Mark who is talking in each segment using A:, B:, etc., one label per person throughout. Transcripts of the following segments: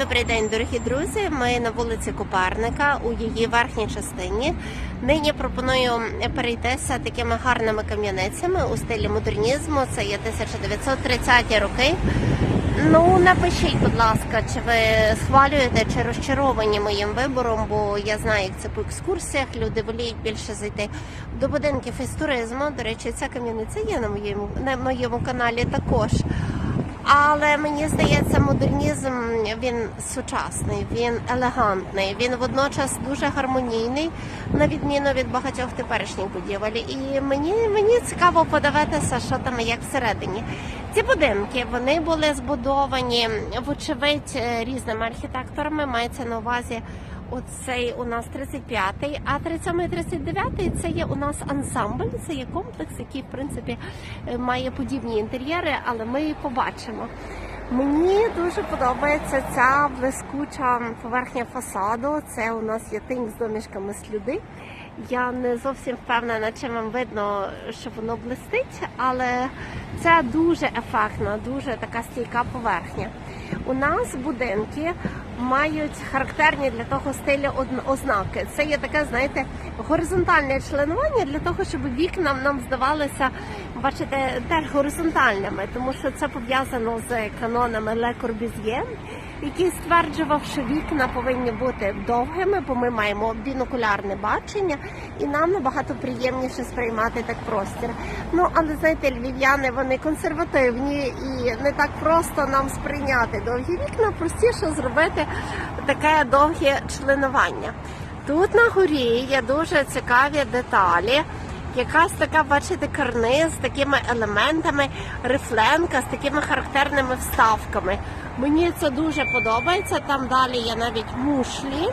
A: Добрий день, дорогі друзі. Ми на вулиці Копарника у її верхній частині. Нині пропоную перейтися такими гарними кам'яницями у стилі модернізму. Це є 1930-ті роки. Ну напишіть, будь ласка, чи ви схвалюєте чи розчаровані моїм вибором, бо я знаю, як це по екскурсіях. Люди воліють більше зайти до будинків із туризму. До речі, ця кам'яниця є на моєму на моєму каналі також. Але мені здається, модернізм він сучасний, він елегантний, він водночас дуже гармонійний, на відміну від багатьох теперішніх будівель. І мені, мені цікаво подивитися, що там як всередині. Ці будинки вони були збудовані, вочевидь, е, різними архітекторами. Мається на увазі. Оцей у нас 35-й, а 37-й, 39-й це є у нас ансамбль, це є комплекс, який в принципі е, має подібні інтер'єри, але ми її побачимо. Мені дуже подобається ця блискуча поверхня фасаду. Це у нас є тинь з домішками слюди. Я не зовсім впевнена, чи вам видно, що воно блистить, але це дуже ефектна, дуже така стійка поверхня. У нас будинки мають характерні для того стилю одн- ознаки. Це є таке, знаєте, горизонтальне членування для того, щоб вікна нам здавалися, бачите, теж горизонтальними, тому що це пов'язано з канонами Ле Корбіз'є, який стверджував, що вікна повинні бути довгими, бо ми маємо бінокулярне бачення, і нам набагато приємніше сприймати так простір. Ну але знаєте, львів'яни вони консервативні і не так просто нам сприйняти довгі вікна, простіше зробити таке довге членування. Тут на горі є дуже цікаві деталі. Якась така, бачите, карниз з такими елементами, рифленка з такими характерними вставками. Мені це дуже подобається. Там далі є навіть мушлі,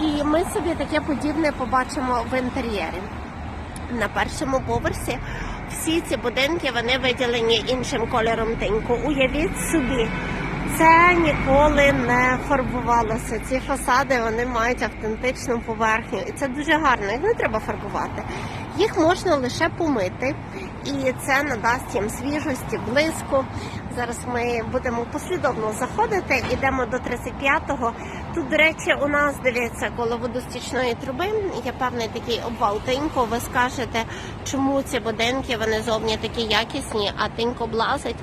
A: і ми собі таке подібне побачимо в інтер'єрі. На першому поверсі всі ці будинки вони виділені іншим кольором тиньку. Уявіть собі, це ніколи не фарбувалося. Ці фасади вони мають автентичну поверхню, і це дуже гарно. Їх не треба фарбувати. Їх можна лише помити, і це надасть їм свіжості, блиску. Зараз ми будемо послідовно заходити. Ідемо до 35-го. Тут, до речі, у нас дивіться коло водостічної труби. Є певний такий обвал тинько. Ви скажете, чому ці будинки вони зовні такі якісні, а тинько блазить.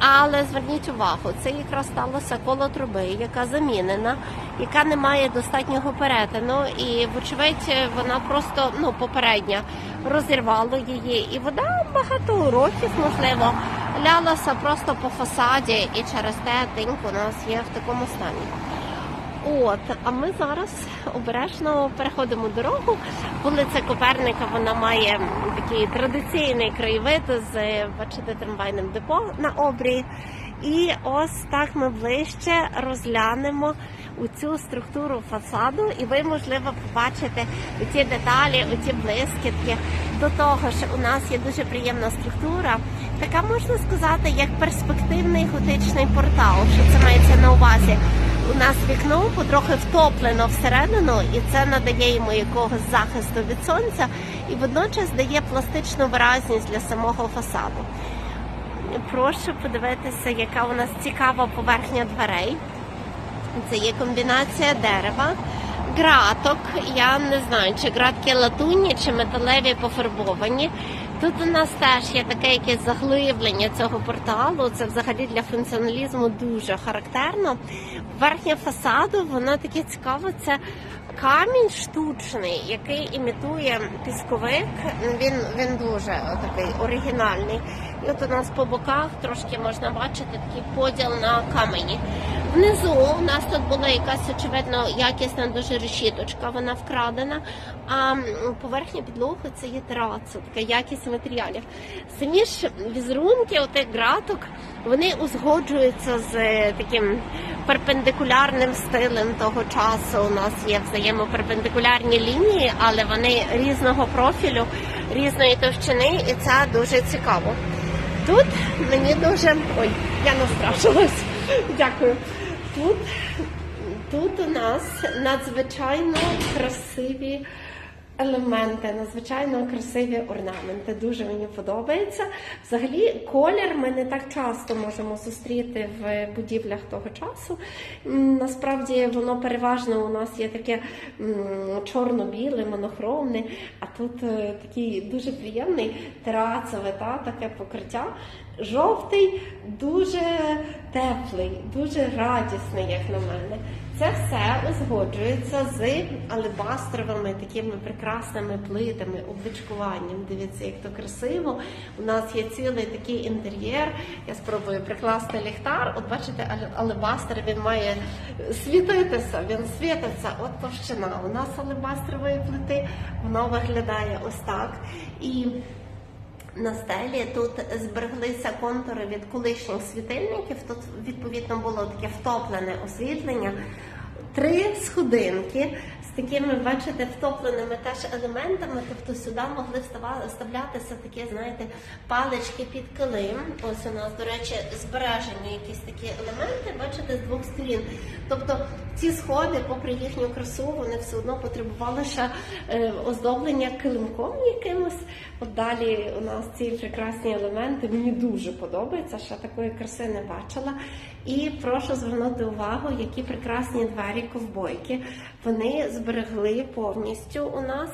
A: Але зверніть увагу, це якраз сталося коло труби, яка замінена, яка не має достатнього перетину, і вочевидь вона просто ну попередня розірвала її, і вода багато років, можливо, лялася просто по фасаді, і через те тинько у нас є в такому стані. От, а ми зараз обережно переходимо дорогу. Вулиця Коперника вона має такий традиційний краєвид з бачите, трамвайним депо на обрії. І ось так ми ближче розглянемо цю структуру фасаду, і ви, можливо, побачите ці деталі, оці блискітки. До того що у нас є дуже приємна структура, така можна сказати, як перспективний готичний портал. Що це мається на увазі? У нас вікно потрохи втоплено всередину, і це надає йому якогось захисту від сонця, і водночас дає пластичну виразність для самого фасаду. Прошу подивитися, яка у нас цікава поверхня дверей. Це є комбінація дерева, граток. Я не знаю, чи гратки латунні, чи металеві пофарбовані. Тут у нас теж є таке якесь заглиблення цього порталу. Це взагалі для функціоналізму дуже характерно. Верхня фасаду, воно таке цікаве. Це камінь штучний, який імітує пісковик. Він, він дуже такий оригінальний. От у нас по боках трошки можна бачити такий поділ на камені. Внизу у нас тут була якась очевидно якісна дуже решіточка, вона вкрадена. А поверхня підлоги це є тераса, така якість матеріалів. Самі ж візерунки отих граток вони узгоджуються з е, таким перпендикулярним стилем того часу. У нас є взаємоперпендикулярні лінії, але вони різного профілю, різної товщини, і це дуже цікаво. Тут мені дуже. Ой, я настрашилась. Дякую. Тут, тут у нас надзвичайно красиві елементи, надзвичайно красиві орнаменти. Дуже мені подобається. Взагалі, колір ми не так часто можемо зустріти в будівлях того часу. Насправді воно переважно у нас є таке чорно-біле, монохромне, а тут е, такий дуже приємний терацове, та, таке покриття. Жовтий, дуже теплий, дуже радісний, як на мене. Це все узгоджується з алебастровими такими прекрасними плитами, обличкуванням. Дивіться, як то красиво. У нас є цілий такий інтер'єр. Я спробую прикласти ліхтар. От бачите, але- алебастр він має світитися, він світиться. От товщина. У нас алебастрової плити, воно виглядає ось так. І на стелі тут збереглися контури від колишніх світильників. Тут відповідно було таке втоплене освітлення. Три сходинки такими, бачите, втопленими теж елементами. Тобто сюди могли вставлятися такі, знаєте, палички під килим. Ось у нас, до речі, збережені якісь такі елементи, бачите, з двох сторін. Тобто ці сходи, попри їхню красу, вони все одно потребували ще е, оздоблення килимком якимось. От далі у нас ці прекрасні елементи. Мені дуже подобається, ще такої краси не бачила. І прошу звернути увагу, які прекрасні двері ковбойки. Вони зберегли повністю у нас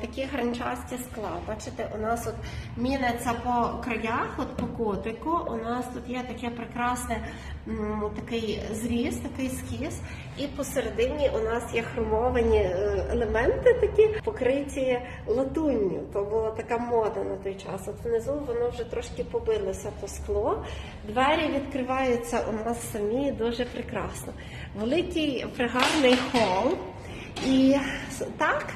A: такі гранчасті скла. Бачите, у нас от міниться по краях, от по котику. У нас тут є таке прекрасне такий зріз, такий скіз. І посередині у нас є хромовані е, елементи, такі покриті латунню. То була така мода на той час. От внизу воно вже трошки побилося то скло. Двері відкриваються у нас самі дуже прекрасно. Великий пригарний хол. І так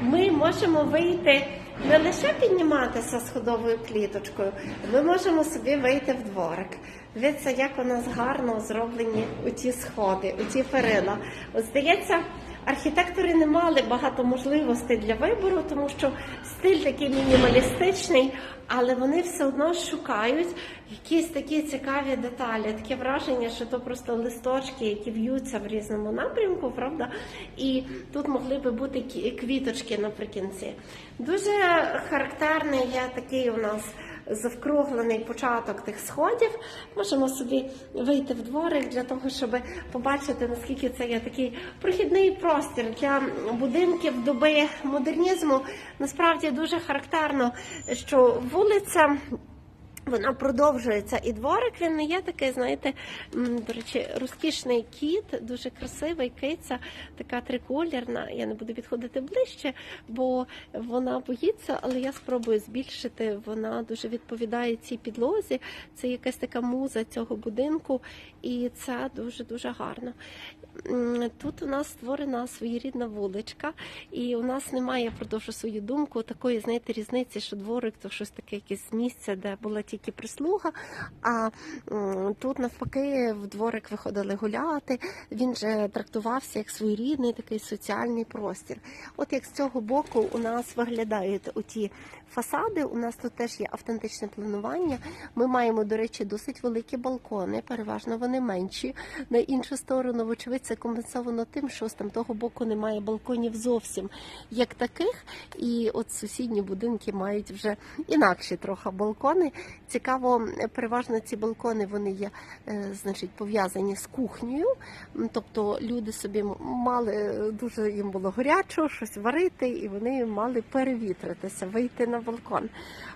A: ми можемо вийти не лише підніматися сходовою кліточкою, ми можемо собі вийти в дворик. Дивіться, як у нас гарно зроблені у ті сходи, оті перила. От здається, архітектори не мали багато можливостей для вибору, тому що стиль такий мінімалістичний, але вони все одно шукають якісь такі цікаві деталі. Таке враження, що то просто листочки, які в'ються в різному напрямку, правда? І тут могли би бути квіточки наприкінці. Дуже характерний є такий у нас завкруглений початок тих сходів. Можемо собі вийти в дворик для того, щоб побачити, наскільки це є такий прохідний простір для будинків доби модернізму. Насправді дуже характерно, що вулиця. Вона продовжується, і дворик він не є такий, знаєте, до речі, розкішний кіт, дуже красивий киця, така триколірна. Я не буду підходити ближче, бо вона боїться, але я спробую збільшити. Вона дуже відповідає цій підлозі. Це якась така муза цього будинку, і це дуже дуже гарно. Тут у нас створена своєрідна вуличка, і у нас немає, я продовжу свою думку, такої, знаєте, різниці, що дворик то щось таке, якесь місце, де була тільки прислуга. А тут навпаки в дворик виходили гуляти. Він же трактувався як своєрідний такий соціальний простір. От як з цього боку у нас виглядають оті фасади. У нас тут теж є автентичне планування. Ми маємо, до речі, досить великі балкони, переважно вони менші. На іншу сторону, вочевидь, це компенсовано тим, що з там того боку немає балконів зовсім як таких. І от сусідні будинки мають вже інакші трохи балкони. Цікаво, переважно ці балкони вони є е, значить, пов'язані з кухнею. Тобто люди собі мали е, дуже їм було горячо, щось варити, і вони мали перевітритися, вийти на балкон.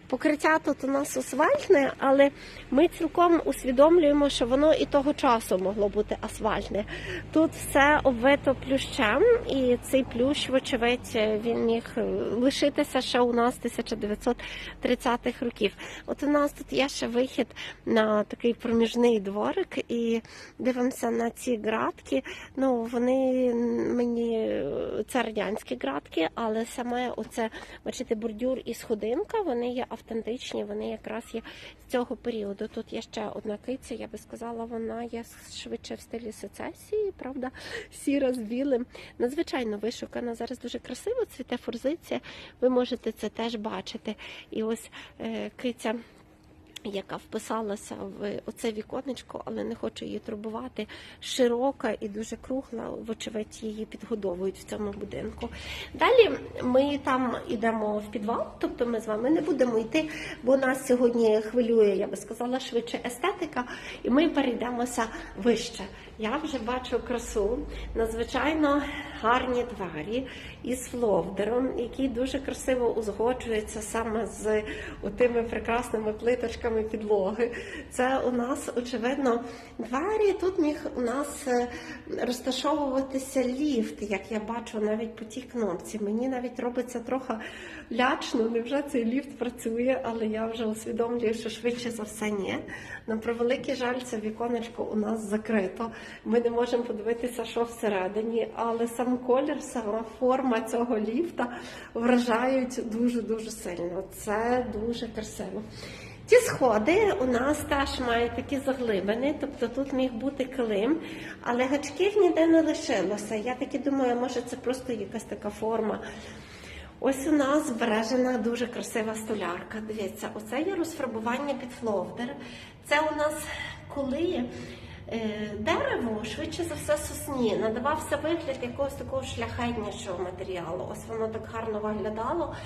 A: Покриття тут у нас асфальтне, але ми цілком усвідомлюємо, що воно і того часу могло бути асфальтне. Тут все обвито плющем, і цей плющ, вочевидь, він міг лишитися ще у нас 1930-х років. От у нас тут є ще вихід на такий проміжний дворик, і дивимося на ці градки. Ну вони мені це радянські градки, але саме оце, бачите, бордюр і сходинка, вони є автентичні, вони якраз є з цього періоду. Тут є ще одна киця, я би сказала, вона є швидше в стилі сецесії, правда, сіра з білим. Надзвичайно вишукана. Зараз дуже красиво цвіте форзиція. Ви можете це теж бачити. І ось е, киця яка вписалася в оце віконечко, але не хочу її турбувати. Широка і дуже кругла, вочевидь, її підгодовують в цьому будинку. Далі ми там йдемо в підвал, тобто ми з вами не будемо йти, бо нас сьогодні хвилює, я би сказала, швидше естетика, і ми перейдемося вище. Я вже бачу красу, надзвичайно гарні двері із фловдером, який дуже красиво узгоджується саме з тими прекрасними плиточками підлоги. Це у нас, очевидно, двері. Тут міг у нас е, розташовуватися ліфт, як я бачу навіть по тій кнопці. Мені навіть робиться трохи лячно, невже цей ліфт працює, але я вже усвідомлюю, що швидше за все ні. На превеликий жаль, це віконечко у нас закрито. Ми не можемо подивитися, що всередині, але сам колір, сама форма цього ліфта вражають дуже дуже сильно. Це дуже красиво. Ті сходи у нас теж мають такі заглибини, тобто тут міг бути килим, але гачків ніде не лишилося. Я таки думаю, може це просто якась така форма. Ось у нас збережена дуже красива столярка. Дивіться, оце є розфарбування під фловдер. Це у нас коли е, дерево, швидше за все, сосні, надавався вигляд якогось такого шляхетнішого матеріалу. Ось воно так гарно виглядало.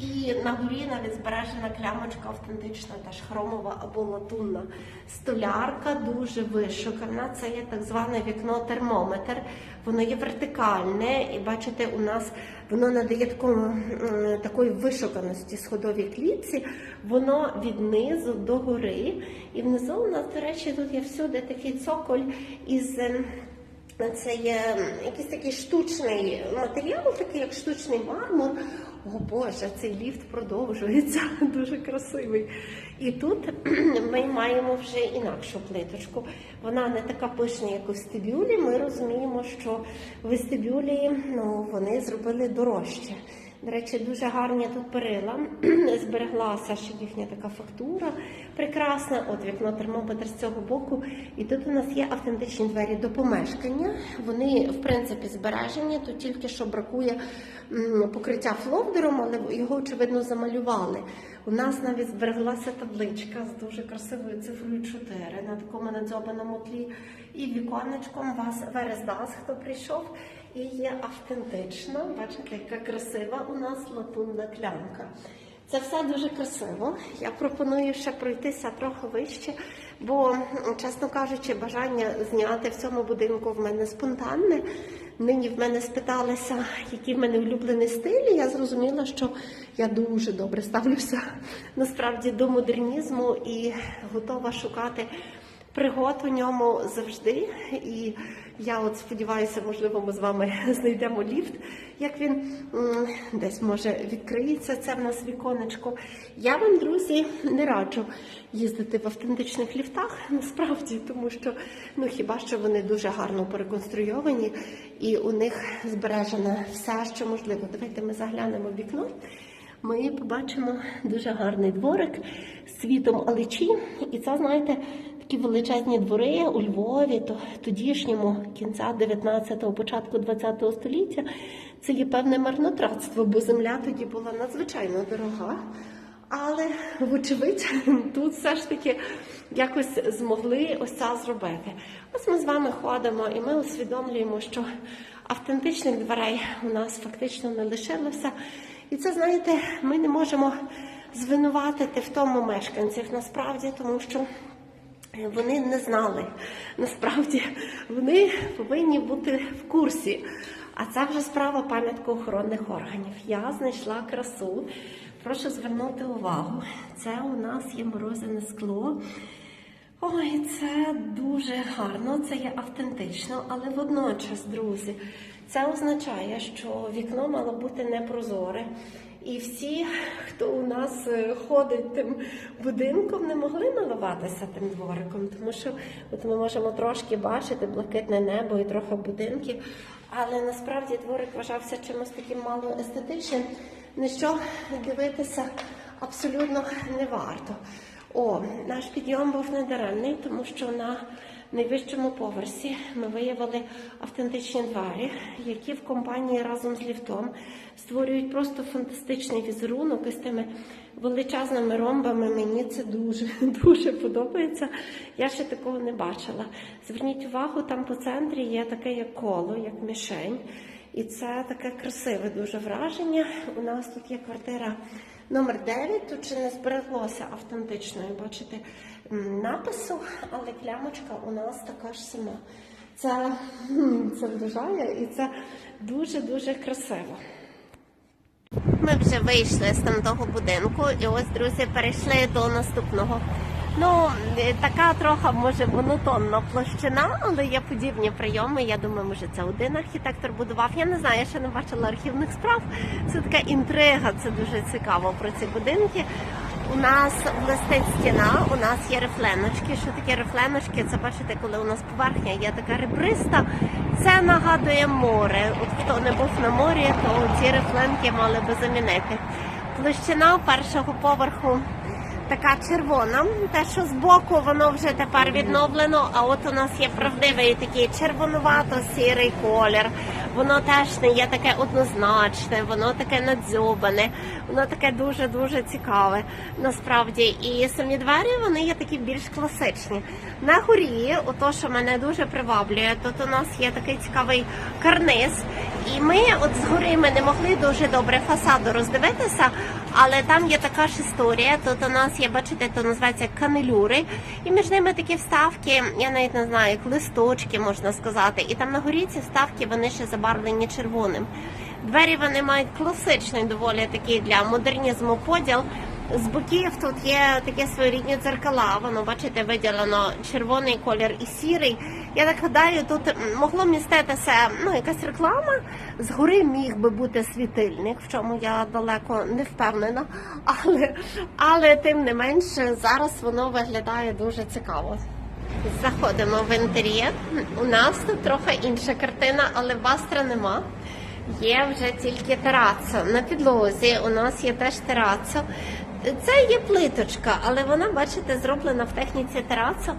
A: І на горі навіть збережена клямочка автентична, теж хромова або латунна. Столярка дуже вишукана. Це є так зване вікно термометр. Воно є вертикальне, і бачите, у нас воно надає такому, такої вишуканості сходовій клітці. Воно від низу до гори. І внизу у нас, до речі, тут є всюди такий цоколь із. ем, це є якийсь такий штучний матеріал, такий як штучний мармур. О Боже, цей ліфт продовжується, дуже красивий. І тут ми маємо вже інакшу плиточку. Вона не така пишна, як у вестибюлі. Ми розуміємо, що вестибюлі ну, вони зробили дорожче. До речі, дуже гарні тут перила. Збереглася ще їхня така фактура прекрасна. От вікно термометр з цього боку. І тут у нас є автентичні двері до помешкання. Вони, в принципі, збережені. Тут тільки що бракує покриття фловдером, але його, очевидно, замалювали. У нас навіть збереглася табличка з дуже красивою цифрою 4 на такому надзьобаному тлі. І віконечком вас Верездас, хто прийшов. І є автентична, бачите, яка красива у нас латунна клямка. Це все дуже красиво. Я пропоную ще пройтися трохи вище, бо, чесно кажучи, бажання зняти в цьому будинку в мене спонтанне. Нині в мене спиталися, який в мене улюблений стиль. і Я зрозуміла, що я дуже добре ставлюся насправді до модернізму і готова шукати пригод у ньому завжди. І я от сподіваюся, можливо, ми з вами знайдемо ліфт, як він десь може відкриється. Це в нас віконечко. Я вам, друзі, не раджу їздити в автентичних ліфтах, насправді, тому що ну хіба що вони дуже гарно пореконструйовані, і у них збережено все, що можливо. Давайте ми заглянемо в вікно ми побачимо дуже гарний дворик з світом Аличі. І це, знаєте, такі величезні двори у Львові, то тодішньому кінця 19-го, початку 20-го століття. Це є певне марнотратство, бо земля тоді була надзвичайно дорога. Але, вочевидь, тут все ж таки якось змогли ось це зробити. Ось ми з вами ходимо і ми усвідомлюємо, що автентичних дверей у нас фактично не лишилося. І це, знаєте, ми не можемо звинуватити в тому мешканців насправді, тому що вони не знали. Насправді вони повинні бути в курсі. А це вже справа пам'яткоохоронних органів. Я знайшла красу. Прошу звернути увагу. Це у нас є морозине скло. Ой, це дуже гарно, це є автентично, але водночас, друзі, це означає, що вікно мало бути непрозоре. І всі, хто у нас е, ходить тим будинком, не могли милуватися тим двориком, тому що от ми можемо трошки бачити блакитне небо і трохи будинків, але насправді дворик вважався чимось таким мало естетичним, на що дивитися абсолютно не варто. О, наш підйом був недаремний, тому що на найвищому поверсі ми виявили автентичні двері, які в компанії разом з ліфтом створюють просто фантастичний візерунок із тими величезними ромбами. Мені це дуже дуже подобається. Я ще такого не бачила. Зверніть увагу, там по центрі є таке як коло, як мішень. І це таке красиве дуже враження. У нас тут є квартира номер 9. Тут ще не збереглося автентичної, бачите, напису, але клямочка у нас така ж сама. Це, це вражає і це дуже-дуже красиво. Ми вже вийшли з там того будинку, і ось друзі перейшли до наступного. Ну, е, така трохи може монотонна площина, але є подібні прийоми. Я думаю, може це один архітектор будував. Я не знаю, я ще не бачила архівних справ. Це така інтрига, це дуже цікаво про ці будинки. У нас блистить стіна, у нас є рифленочки. Що таке рифленочки? Це бачите, коли у нас поверхня є така ребриста. Це нагадує море. От хто не був на морі, то ці рифленки мали би замінити. Площина першого поверху така червона. Те, що збоку воно вже тепер відновлено. А от у нас є правдивий такий червонувато-сірий колір. Воно теж не є таке однозначне, воно таке надзьобане, воно таке дуже дуже цікаве насправді. І самі двері вони є такі більш класичні. На горі, ото що мене дуже приваблює, тут у нас є такий цікавий карниз. І ми, от згори, ми не могли дуже добре фасаду роздивитися, але там є така ж історія. Тут у нас є, бачите, то називається канелюри, і між ними такі вставки, я навіть не знаю, як листочки можна сказати. І там на горі ці вставки вони ще забарвлені червоним. Двері вони мають класичний доволі такий для модернізму поділ. З боків тут є такі своєрідні дзеркала. Воно бачите, виділено червоний колір і сірий. Я так гадаю, тут могло міститися ну якась реклама. Згори міг би бути світильник, в чому я далеко не впевнена. Але, але тим не менше зараз воно виглядає дуже цікаво. Заходимо в інтер'єр. У нас тут трохи інша картина, але бастра нема. Є вже тільки тераса. На підлозі у нас є теж тераса. Це є плиточка, але вона, бачите, зроблена в техніці терасу.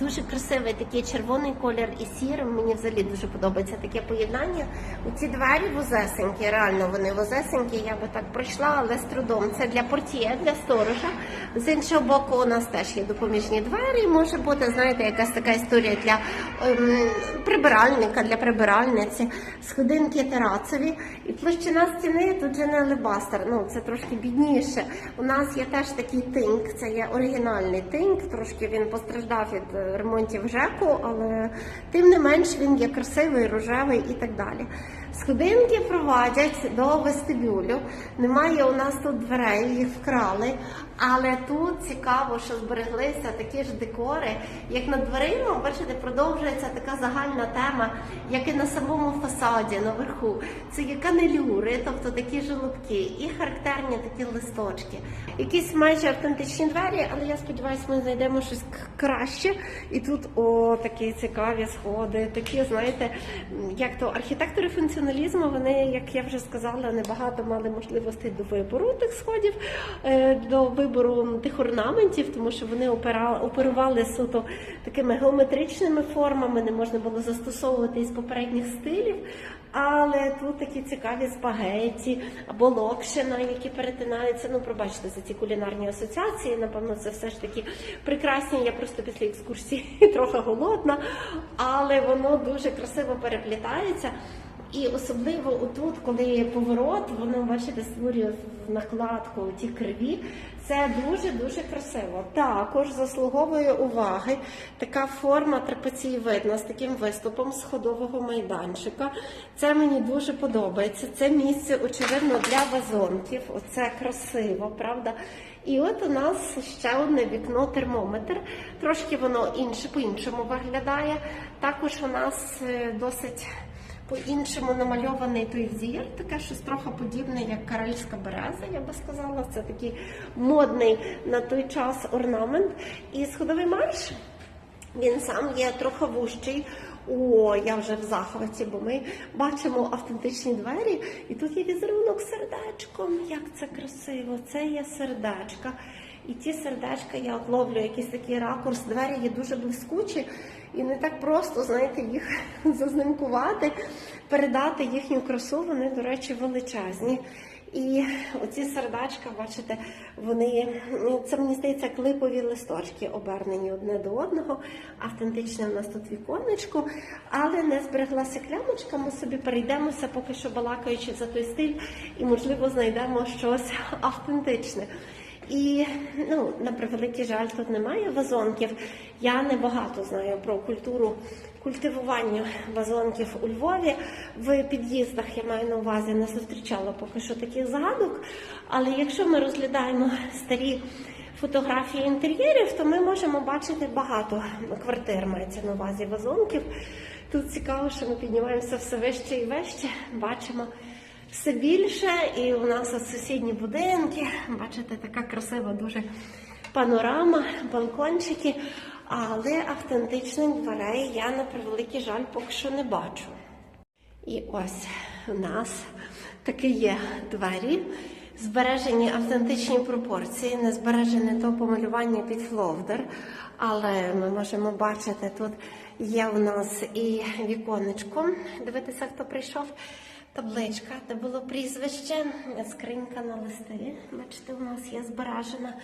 A: Дуже красивий такий червоний колір і сірим. Мені взагалі дуже подобається таке поєднання. Ці двері вузесенькі, реально вони вузесенькі. Я би так пройшла, але з трудом. Це для портьє, для сторожа. З іншого боку, у нас теж є допоміжні двері. Може бути, знаєте, якась така історія для ем, прибиральника, для прибиральниці, сходинки терацові. І площина стіни тут же не алебастер. Ну це трошки бідніше. У нас є теж такий тинк, це є оригінальний тинк. Трошки він постраждав від е, ремонтів ЖЕКу, але тим не менш він є красивий, рожевий і так далі. Сходинки провадять до вестибюлю. Немає у нас тут дверей, їх вкрали. Але тут цікаво, що збереглися такі ж декори, як над дверима, бачите, продовжується така загальна тема, як і на самому фасаді наверху. Це є канелюри, тобто такі жолобки, і характерні такі листочки. Якісь майже автентичні двері, але я сподіваюся, ми знайдемо щось краще. І тут о, такі цікаві сходи, такі, знаєте, як то архітектори функціоналізму, вони, як я вже сказала, небагато мали можливостей до вибору тих сходів, е, до вибору тих орнаментів, тому що вони оперували суто такими геометричними формами, не можна було застосовувати із попередніх стилів. Але тут такі цікаві спагеті або локшина, які перетинаються. Ну, пробачте за ці кулінарні асоціації. Напевно, це все ж таки прекрасні. Я просто після екскурсії трохи голодна, але воно дуже красиво переплітається. І особливо отут, коли поворот, воно бачите, створює накладку ті криві. Це дуже дуже красиво. Також заслуговує уваги така форма трапецієвидна з таким виступом сходового майданчика. Це мені дуже подобається. Це місце, очевидно, для вазонків. Оце красиво, правда? І от у нас ще одне вікно термометр. Трошки воно інше по-іншому виглядає. Також у нас е, досить по-іншому намальований той зір, таке щось трохи подібне, як карельська береза, я би сказала. Це такий модний на той час орнамент. І сходовий марш він сам є трохи вужчий. О, я вже в захваті, бо ми бачимо автентичні двері, і тут є візерунок сердечком. Як це красиво! Це є сердечка. І ті сердечка я отловлю, якийсь такий ракурс. Двері є дуже блискучі, і не так просто, знаєте, їх зазнимкувати, передати їхню красу. Вони, до речі, величезні. І оці сердечка, бачите, вони це мені здається клипові листочки, обернені одне до одного. Автентичне у нас тут віконечко, але не збереглася клямочка. Ми собі перейдемося, поки що балакаючи за той стиль, і можливо знайдемо щось автентичне. І ну, на превеликий жаль, тут немає вазонків. Я не багато знаю про культуру культивування вазонків у Львові. В під'їздах я маю на увазі не зустрічала поки що таких загадок. Але якщо ми розглядаємо старі фотографії інтер'єрів, то ми можемо бачити багато квартир, мається на увазі вазонків. Тут цікаво, що ми піднімаємося все вище і вище, бачимо все більше, і у нас от сусідні будинки. Бачите, така красива дуже панорама, балкончики. Але автентичних дверей я на превеликий жаль поки що не бачу. І ось у нас такі є двері. Збережені автентичні пропорції, не збережене то помалювання під фловдер, але ми можемо бачити, тут є у нас і віконечко. Дивитися, хто прийшов. Табличка, де було прізвище, скринька на листи. Бачите, у нас є збережена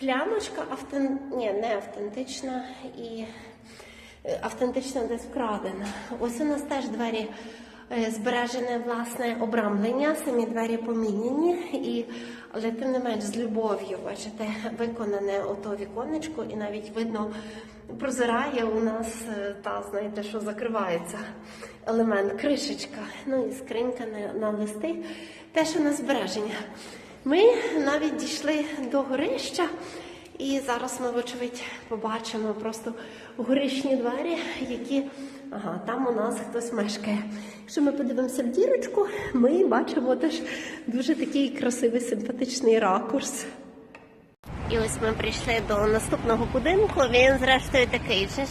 A: клямочка, автен... Ні, не автентична і е, автентична десь вкрадена. Ось у нас теж двері е, збережене власне обрамлення, самі двері поміняні, і, але тим не менш з любов'ю, бачите, виконане ото віконечко, і навіть видно, прозирає у нас е, та, знаєте, що закривається елемент, кришечка, ну і скринька на, листи, теж у нас збереження. Ми навіть дійшли до горища, і зараз ми, вочевидь, побачимо просто горишні двері, які ага, там у нас хтось мешкає. Якщо ми подивимося в дірочку, ми бачимо теж дуже такий красивий симпатичний ракурс. І ось ми прийшли до наступного будинку. Він зрештою такий же ж.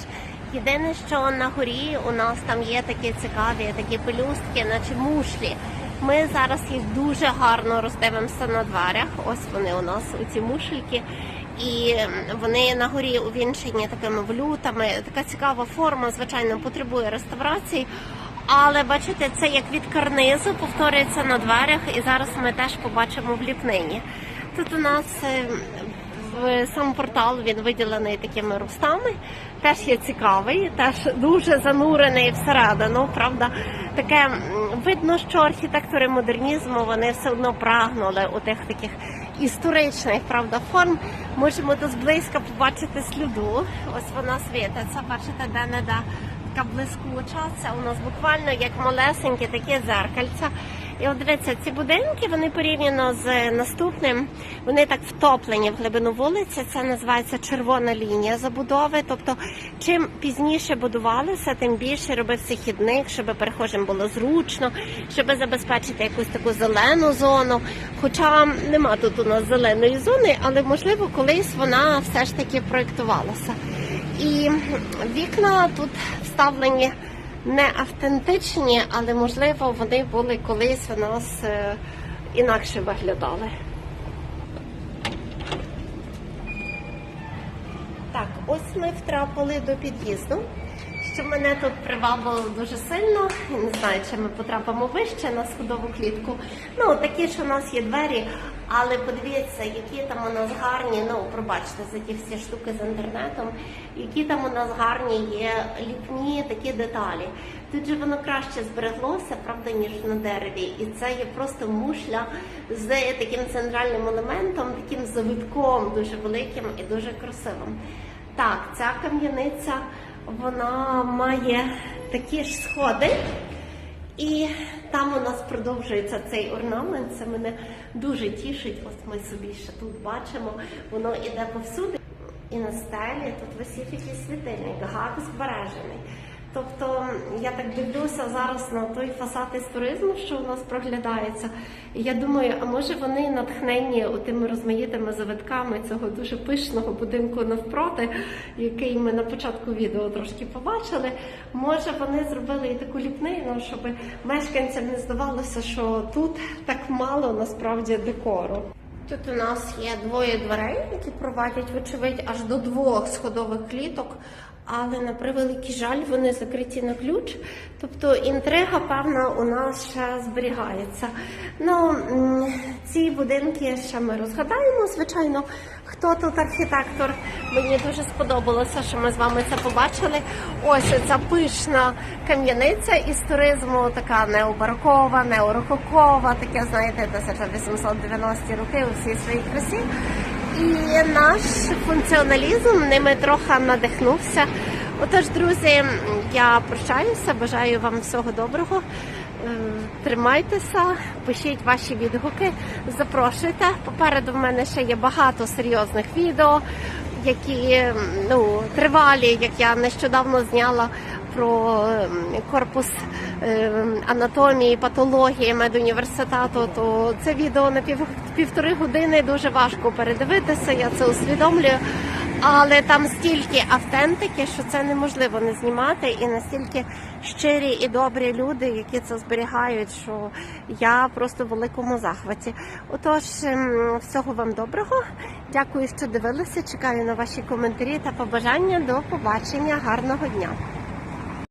A: Єдине, що на горі у нас там є такі цікаві, такі пелюстки, наче мушлі. Ми зараз їх дуже гарно роздивимося на дверях. Ось вони у нас, оці мушельки. І вони на горі увінчені такими влютами. Така цікава форма, звичайно, потребує реставрації. Але бачите, це як від карнизу повторюється на дверях, і зараз ми теж побачимо в ліпнині. Тут у нас е, в сам портал він виділений такими рустами. Теж є цікавий, теж дуже занурений всередину. Правда, таке видно, що архітектори модернізму вони все одно прагнули у тих таких історичних правда форм. Можемо тут зблизька побачити сліду. Ось вона світиться. Бачите, де не де така блискуча. Це у нас буквально як малесенькі такі зеркальця. І от дивіться, ці будинки вони порівняно з наступним, вони так втоплені в глибину вулиці. Це називається червона лінія забудови. Тобто, чим пізніше будувалося, тим більше робився хідник, щоб перехожим було зручно, щоб забезпечити якусь таку зелену зону. Хоча нема тут у нас зеленої зони, але можливо колись вона все ж таки проєктувалася. І вікна тут вставлені не автентичні, але можливо вони були колись у нас е, інакше виглядали. Так, ось ми втрапили до під'їзду. Що мене тут привабило дуже сильно. Не знаю, чи ми потрапимо вище на сходову клітку. Ну, такі ж у нас є двері, але подивіться, які там у нас гарні, ну, пробачте за ті всі штуки з інтернетом, які там у нас гарні є ліпні такі деталі. Тут же воно краще збереглося, правда, ніж на дереві. І це є просто мушля з таким центральним елементом, таким завитком дуже великим і дуже красивим. Так, ця кам'яниця вона має такі ж сходи, і там у нас продовжується цей орнамент. Це мене дуже тішить. Ось ми собі ще тут бачимо, воно іде повсюди. І на стелі тут висить якийсь світильник, гак збережений. Тобто я так дивлюся зараз на той фасад із туризму, що у нас проглядається. І я думаю, а може вони натхнені тими розмаїтими завитками цього дуже пишного будинку навпроти, який ми на початку відео трошки побачили. Може вони зробили і таку ліпнину, щоб мешканцям не здавалося, що тут так мало насправді декору. Тут у нас є двоє дверей, які провадять, вочевидь, аж до двох сходових кліток, але на превеликий жаль вони закриті на ключ. Тобто інтрига, певна, у нас ще зберігається. Ну, ці будинки ще ми розгадаємо, звичайно. Хто тут архітектор? Мені дуже сподобалося, що ми з вами це побачили. Ось ця пишна кам'яниця із туризму, така необаркова, неорококова, таке, знаєте, 1890 роки у всій своїй красі. І наш функціоналізм ними трохи надихнувся. Отож, друзі, я прощаюся, бажаю вам всього доброго. Е, Тримайтеся, пишіть ваші відгуки, запрошуйте. Попереду в мене ще є багато серйозних відео, які ну, тривалі, як я нещодавно зняла про корпус ем, анатомії, патології медуніверситету, то це відео на пів, півтори години дуже важко передивитися, я це усвідомлюю. Але там стільки автентики, що це неможливо не знімати, і настільки щирі і добрі люди, які це зберігають, що я просто в великому захваті. Отож, ем, всього вам доброго. Дякую, що дивилися. Чекаю на ваші коментарі та побажання. До побачення. Гарного дня.